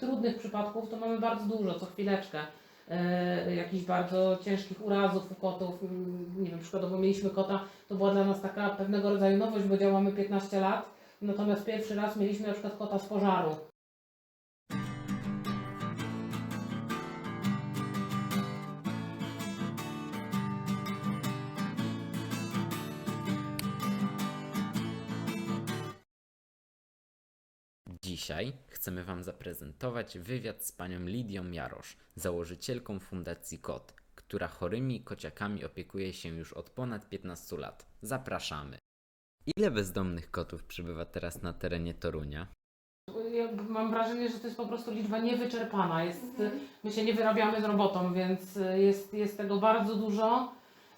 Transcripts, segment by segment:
Trudnych przypadków to mamy bardzo dużo, co chwileczkę. E, jakichś bardzo ciężkich urazów u kotów. Nie wiem, przykładowo mieliśmy kota, to była dla nas taka pewnego rodzaju nowość, bo działamy 15 lat. Natomiast pierwszy raz mieliśmy na przykład kota z pożaru. Dzisiaj chcemy Wam zaprezentować wywiad z panią Lidią Jarosz, założycielką Fundacji KOT, która chorymi kociakami opiekuje się już od ponad 15 lat. Zapraszamy. Ile bezdomnych kotów przybywa teraz na terenie Torunia? Mam wrażenie, że to jest po prostu liczba niewyczerpana. Jest, My się nie wyrabiamy z robotą, więc jest, jest tego bardzo dużo.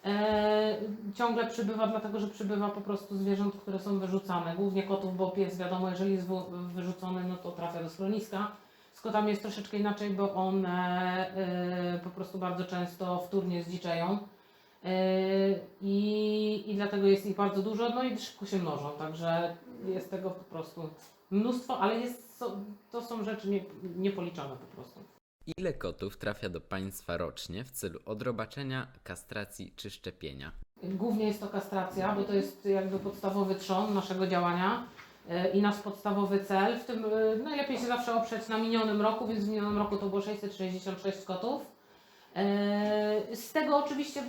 E, ciągle przybywa, dlatego że przybywa po prostu zwierząt, które są wyrzucane. Głównie kotów, bo pies wiadomo, jeżeli jest wy- wyrzucony, no to trafia do schroniska. Z kotami jest troszeczkę inaczej, bo one e, po prostu bardzo często wtórnie zdziczeją. E, i, I dlatego jest ich bardzo dużo, no i szybko się mnożą, także jest tego po prostu mnóstwo, ale jest, to są rzeczy nie, niepoliczone po prostu. Ile kotów trafia do państwa rocznie w celu odrobaczenia, kastracji czy szczepienia? Głównie jest to kastracja, bo to jest jakby podstawowy trzon naszego działania e, i nasz podstawowy cel. W tym e, najlepiej się zawsze oprzeć na minionym roku, więc w minionym roku to było 666 kotów. E, Z tego oczywiście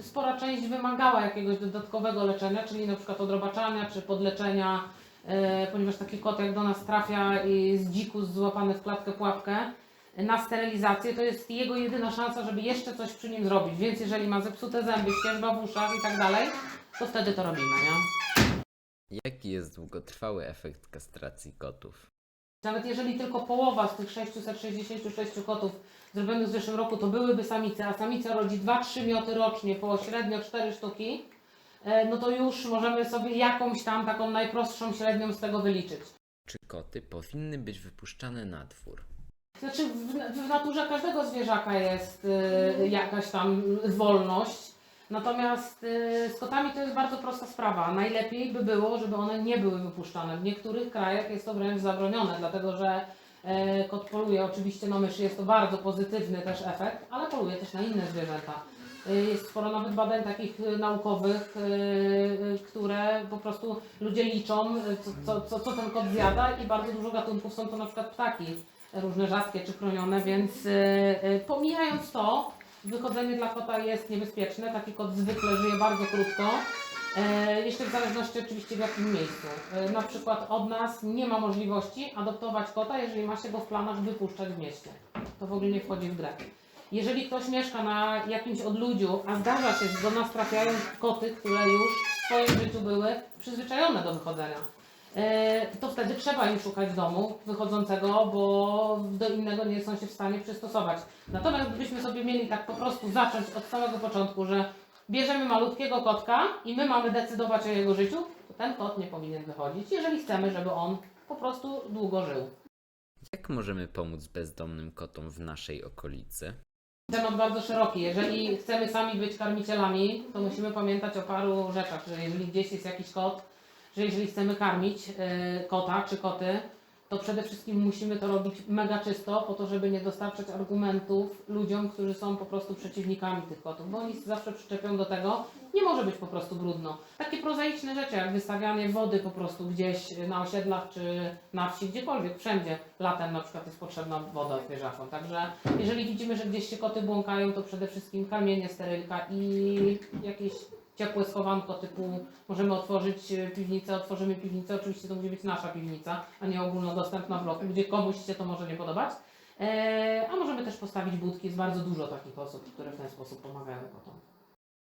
spora część wymagała jakiegoś dodatkowego leczenia, czyli na przykład odrobaczania czy podleczenia, ponieważ taki kot jak do nas trafia i jest dzikus złapany w klatkę pułapkę, na sterylizację, to jest jego jedyna szansa, żeby jeszcze coś przy nim zrobić. Więc jeżeli ma zepsute zęby, ścieżba w uszach i tak dalej, to wtedy to robimy, nie? Jaki jest długotrwały efekt kastracji kotów? Nawet jeżeli tylko połowa z tych 666 kotów zrobionych w zeszłym roku to byłyby samice, a samica rodzi 2-3 mioty rocznie po średnio 4 sztuki, e, no to już możemy sobie jakąś tam taką najprostszą średnią z tego wyliczyć. Czy koty powinny być wypuszczane na dwór? Znaczy w, w naturze każdego zwierzaka jest y, jakaś tam wolność. Natomiast y, z kotami to jest bardzo prosta sprawa. Najlepiej by było, żeby one nie były wypuszczane. W niektórych krajach jest to wręcz zabronione, dlatego że e, kot poluje oczywiście na myszy, jest to bardzo pozytywny też efekt, ale poluje też na inne zwierzęta. Y, Jest sporo nawet badań takich y, naukowych, y, y, które po prostu ludzie liczą, y, co, co, co ten kot zjada i bardzo dużo gatunków są to na przykład ptaki różne rzadkie czy chronione, więc y, y, pomijając to, wychodzenie dla kota jest niebezpieczne. Taki kot zwykle żyje bardzo krótko. E, jeszcze w zależności oczywiście w jakim miejscu. E, na przykład od nas nie ma możliwości adoptować kota, jeżeli ma się go w planach wypuszczać w mieście. To w ogóle nie wchodzi w grę. Jeżeli ktoś mieszka na jakimś odludziu, a zdarza się, że do nas trafiają koty, które już w swoim życiu były przyzwyczajone do wychodzenia, to wtedy trzeba im szukać domu wychodzącego, bo do innego nie są się w stanie przystosować. Natomiast gdybyśmy sobie mieli tak po prostu zacząć od samego początku, że bierzemy malutkiego kotka i my mamy decydować o jego życiu, to ten kot nie powinien wychodzić, jeżeli chcemy, żeby on po prostu długo żył. Jak możemy pomóc bezdomnym kotom w naszej okolicy? Temat bardzo szeroki. Jeżeli chcemy sami być karmicielami, to musimy pamiętać o paru rzeczach, że jeżeli gdzieś jest jakiś kot, że jeżeli chcemy karmić y, kota czy koty, to przede wszystkim musimy to robić mega czysto, po to, żeby nie dostarczać argumentów ludziom, którzy są po prostu przeciwnikami tych kotów, bo oni zawsze przyczepią do tego, nie może być po prostu brudno. Takie prozaiczne rzeczy, jak wystawianie wody po prostu gdzieś na osiedlach czy na wsi, gdziekolwiek, wszędzie latem na przykład jest potrzebna woda zwierzakom. Także jeżeli widzimy, że gdzieś się koty błąkają, to przede wszystkim karmienie sterylka i jakieś ciepłe schowanko typu możemy otworzyć e, piwnicę, otworzymy piwnicę, oczywiście to musi być nasza piwnica, a nie ogólnodostępna w bloku, gdzie komuś się to może nie podobać. E, a możemy też postawić budki, jest bardzo dużo takich osób, które w ten sposób pomagają kotom.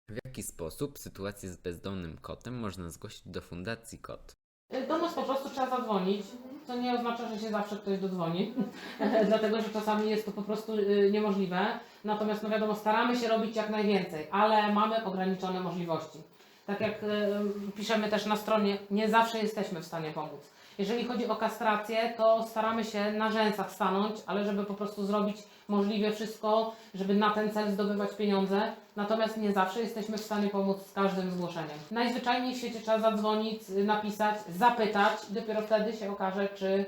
W jaki sposób sytuację z bezdomnym kotem można zgłosić do Fundacji KOT? E, Do nas po prostu trzeba zadzwonić, co nie oznacza, że się zawsze ktoś dodzwoni, dlatego że czasami jest to po prostu y, niemożliwe. Natomiast no wiadomo, staramy się robić jak najwięcej, ale mamy ograniczone możliwości. Tak jak y, piszemy też na stronie, nie zawsze jesteśmy w stanie pomóc. Jeżeli chodzi o kastrację, to staramy się na rzęsach stanąć, ale żeby po prostu zrobić możliwie wszystko, żeby na ten cel zdobywać pieniądze. Natomiast nie zawsze jesteśmy w stanie pomóc z każdym zgłoszeniem. Najzwyczajniej w świecie trzeba zadzwonić, napisać, zapytać dopiero wtedy się okaże, czy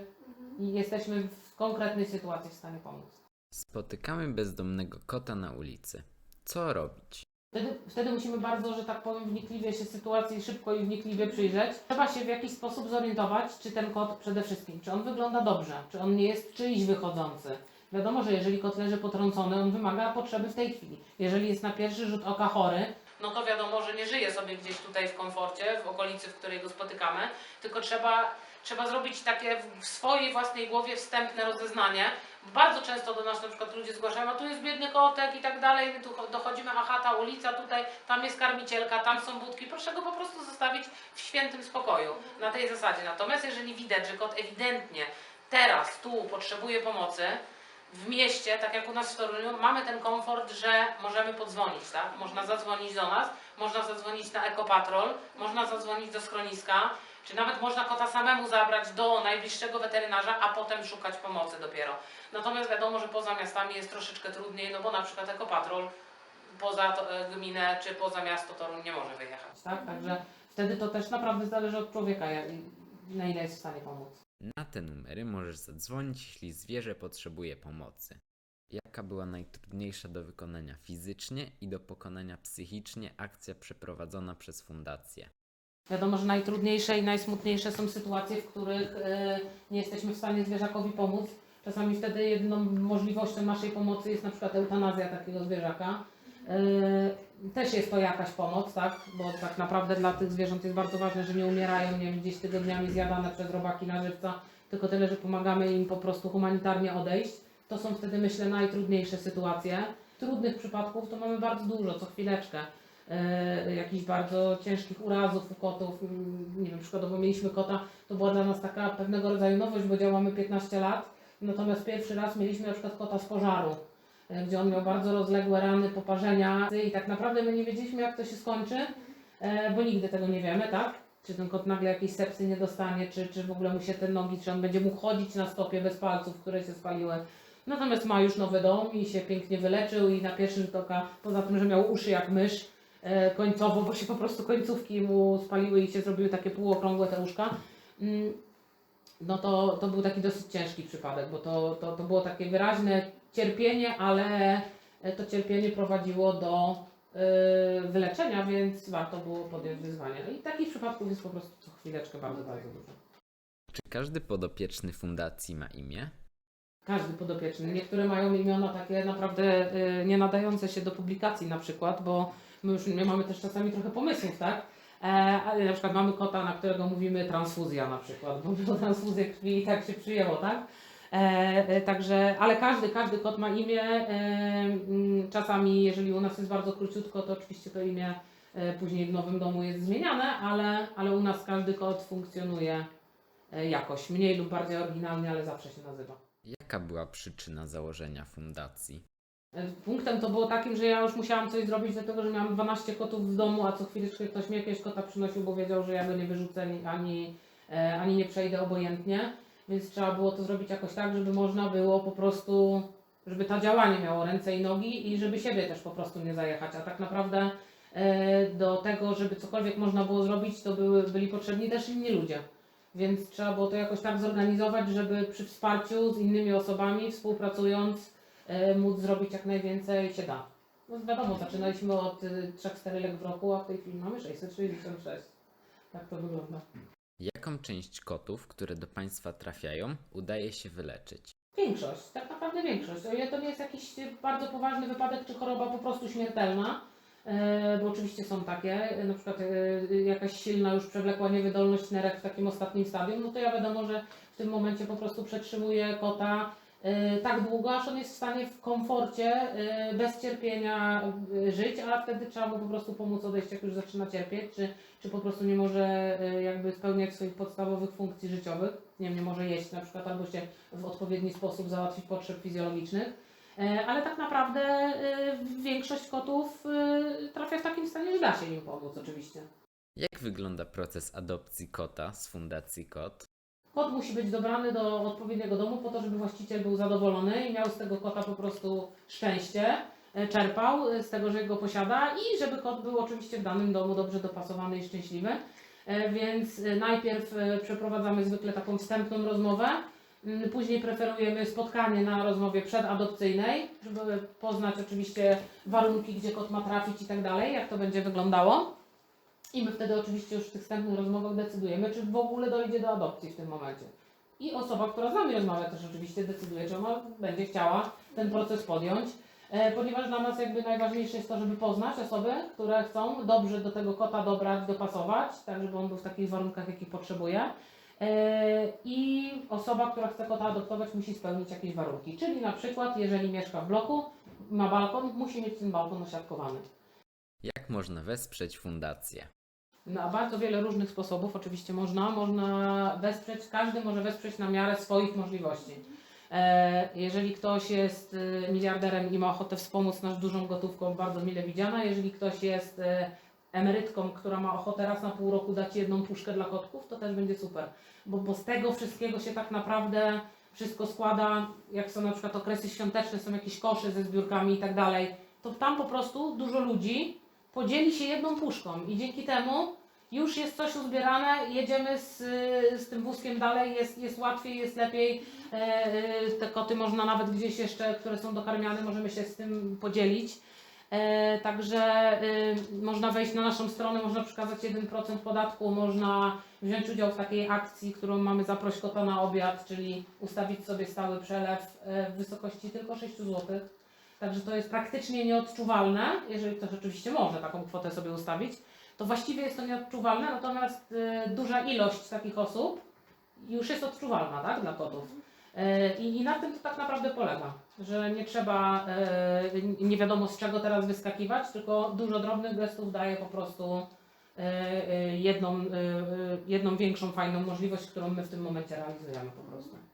jesteśmy w konkretnej sytuacji w stanie pomóc. Spotykamy bezdomnego kota na ulicy. Co robić? Wtedy, wtedy musimy bardzo, że tak powiem, wnikliwie się sytuacji szybko i wnikliwie przyjrzeć. Trzeba się w jakiś sposób zorientować, czy ten kot przede wszystkim, czy on wygląda dobrze, czy on nie jest czyjś wychodzący. Wiadomo, że jeżeli kot leży potrącony, on wymaga potrzeby w tej chwili. Jeżeli jest na pierwszy rzut oka chory, no to wiadomo, że nie żyje sobie gdzieś tutaj w komforcie, w okolicy, w której go spotykamy, tylko trzeba, trzeba zrobić takie w- swojej własnej głowie wstępne rozeznanie. Bardzo często do nas na przykład ludzie zgłaszają, a tu jest biedny kotek i tak dalej, my tu cho- dochodzimy, aha, ta ulica tutaj, tam jest karmicielka, tam są budki, proszę go po prostu zostawić w świętym spokoju, na tej zasadzie. Natomiast jeżeli widać, że kot ewidentnie teraz, tu potrzebuje pomocy, w mieście, tak jak u nas w Toruniu, mamy ten komfort, że możemy podzwonić, tak? Można zadzwonić do nas, można zadzwonić na ekopatrol, można zadzwonić do schroniska, czy nawet można kota samemu zabrać do najbliższego weterynarza, a potem szukać pomocy dopiero. Natomiast wiadomo, że poza miastami jest troszeczkę trudniej, no bo na przykład ekopatrol poza to, e, gminę czy poza miasto Toruń nie może wyjechać, tak? Także wtedy to też naprawdę zależy od człowieka, na ile jest w stanie pomóc. Na te numery możesz zadzwonić, jeśli zwierzę potrzebuje pomocy. Jaka była najtrudniejsza do wykonania fizycznie i do pokonania psychicznie akcja przeprowadzona przez fundację? Wiadomo, że najtrudniejsze i najsmutniejsze są sytuacje, w których e, nie jesteśmy w stanie zwierzakowi pomóc. Czasami wtedy jedną możliwością naszej pomocy jest na przykład eutanazja takiego zwierzaka. E, Też jest to jakaś pomoc, tak? Bo tak naprawdę dla tych zwierząt jest bardzo ważne, że nie umierają, nie wiem, gdzieś tygodniami zjadane przez robaki na żywca, tylko tyle, że pomagamy im po prostu humanitarnie odejść. To są wtedy, myślę, najtrudniejsze sytuacje. Trudnych przypadków to mamy bardzo dużo, co chwileczkę jakichś bardzo ciężkich urazów u kotów. Mm, Nie wiem, przykładowo mieliśmy kota, to była dla nas taka pewnego rodzaju nowość, bo działamy 15 lat. Natomiast pierwszy raz mieliśmy na przykład kota z pożaru, e, gdzie on miał bardzo rozległe rany, poparzenia i tak naprawdę my nie wiedzieliśmy jak to się skończy, e, bo nigdy tego nie wiemy, tak? Czy ten kot nagle jakiejś sepsy nie dostanie, czy, czy w ogóle mu się te nogi, czy on będzie mógł chodzić na stopie bez palców, które się spaliły. Natomiast ma już nowy dom i się pięknie wyleczył i na pierwszy rzut oka, poza tym, że miał uszy jak mysz, e, końcowo, bo się po prostu końcówki mu spaliły i się zrobiły takie półokrągłe te uszka. Mm, No to, to był taki dosyć ciężki przypadek, bo to, to, to było takie wyraźne cierpienie, ale e, to cierpienie prowadziło do e, wyleczenia, więc warto było podjąć wyzwanie. I takich przypadków jest po prostu co chwileczkę bardzo, bardzo dużo. Czy każdy podopieczny fundacji ma imię? Każdy podopieczny. Niektóre mają imiona takie naprawdę y, nie nadające się do publikacji na przykład, bo my już nie mamy też czasami trochę pomysłów, tak? E, ale na przykład mamy kota, na którego mówimy transfuzja na przykład, bo transfuzję krwi i tak się przyjęło, tak? E, e, także, ale każdy, każdy kot ma imię. E, mm, czasami, jeżeli u nas jest bardzo króciutko, to oczywiście to imię e, później w nowym domu jest zmieniane, ale, ale u nas każdy kot funkcjonuje e, jakoś, mniej lub bardziej oryginalnie, ale zawsze się nazywa. Jaka była przyczyna założenia fundacji? Punktem to było takim, że ja już musiałam coś zrobić, dlatego że miałam 12 kotów w domu, a co chwileczkę ktoś mi jakiegoś kota przynosił, bo wiedział, że ja go nie wyrzucę ani- e, ani nie przejdę obojętnie. Więc trzeba było to zrobić jakoś tak, żeby można było po prostu, żeby to działanie miało ręce i nogi i żeby siebie też po prostu nie zajechać. A tak naprawdę e, do tego, żeby cokolwiek można było zrobić, to były, byli potrzebni też inni ludzie. Więc trzeba było to jakoś tak zorganizować, żeby przy wsparciu z innymi osobami, współpracując, móc zrobić jak najwięcej się da. No wiadomo, zaczynaliśmy od y, 3-4 lek w roku, a w tej chwili mamy 666. Tak to wygląda. Jaką część kotów, które do Państwa trafiają, udaje się wyleczyć? Większość, tak naprawdę większość. O ile to nie jest jakiś bardzo poważny wypadek czy choroba po prostu śmiertelna, e, bo oczywiście są takie, e, na przykład e, jakaś silna już przewlekła niewydolność nerek w takim ostatnim stadium, no to ja wiadomo, że w tym momencie po prostu przetrzymuję kota e, tak długo, aż on jest w stanie w komforcie, e, bez cierpienia e, żyć, a wtedy trzeba mu po prostu pomóc odejść, jak już zaczyna cierpieć, czy, czy po prostu nie może jakby spełniać swoich podstawowych funkcji życiowych, nie nie może jeść na przykład, albo się w odpowiedni sposób załatwić potrzeb fizjologicznych. Ale tak naprawdę większość kotów trafia w takim stanie, że da się im pomóc oczywiście. Jak wygląda proces adopcji kota z Fundacji Kot? Kot musi być dobrany do odpowiedniego domu po to, żeby właściciel był zadowolony i miał z tego kota po prostu szczęście, e, czerpał e, z tego, że go posiada i żeby kot był oczywiście w danym domu dobrze dopasowany i szczęśliwy. E, Więc najpierw przeprowadzamy zwykle taką wstępną rozmowę, Mm, Później preferujemy spotkanie na rozmowie przedadopcyjnej, żeby poznać oczywiście warunki, gdzie kot ma trafić i tak dalej, jak to będzie wyglądało. I my wtedy oczywiście już w tych wstępnych rozmowach decydujemy, czy w ogóle dojdzie do adopcji w tym momencie. I osoba, która z nami rozmawia też oczywiście decyduje, czy ona będzie chciała ten proces podjąć. E, ponieważ dla nas jakby najważniejsze jest to, żeby poznać osoby, które chcą dobrze do tego kota dobrać, dopasować, tak żeby on był w takich warunkach, jakich potrzebuje. E, I osoba, która chce kota adoptować, musi spełnić jakieś warunki. Czyli na przykład, jeżeli mieszka w bloku, ma balkon, musi mieć ten balkon osiadkowany. Jak można wesprzeć fundację? Na bardzo wiele różnych sposobów oczywiście można. Można wesprzeć, każdy może wesprzeć na miarę swoich możliwości. E, Jeżeli ktoś jest e, miliarderem i ma ochotę wspomóc nas dużą gotówką, bardzo mile widziana. Jeżeli ktoś jest e, emerytką, która ma ochotę raz na pół roku dać jedną puszkę dla kotków, to też będzie super. Bo, bo z tego wszystkiego się tak naprawdę wszystko składa, jak są na przykład okresy świąteczne, są jakieś kosze ze zbiórkami i tak dalej, to tam po prostu dużo ludzi podzieli się jedną puszką i dzięki temu już jest coś uzbierane, jedziemy z, z tym wózkiem dalej, jest, jest łatwiej, jest lepiej. E, e, te koty można nawet gdzieś jeszcze, które są dokarmiane, możemy się z tym podzielić. E, także można wejść na naszą stronę, można przekazać 1% podatku, można wziąć udział w takiej akcji, którą mamy Zaproś Kota na obiad, czyli ustawić sobie stały przelew w wysokości tylko 6 zł. Także to jest praktycznie nieodczuwalne, jeżeli ktoś oczywiście może taką kwotę sobie ustawić, to właściwie jest to nieodczuwalne, natomiast y, duża ilość takich osób już jest odczuwalna tak, dla kotów. Y, I, na tym to tak naprawdę polega, że nie trzeba y, nie wiadomo z czego teraz wyskakiwać, tylko dużo drobnych gestów daje po prostu y, y, jedną, y, y, jedną większą, fajną możliwość, którą my w tym momencie realizujemy po prostu.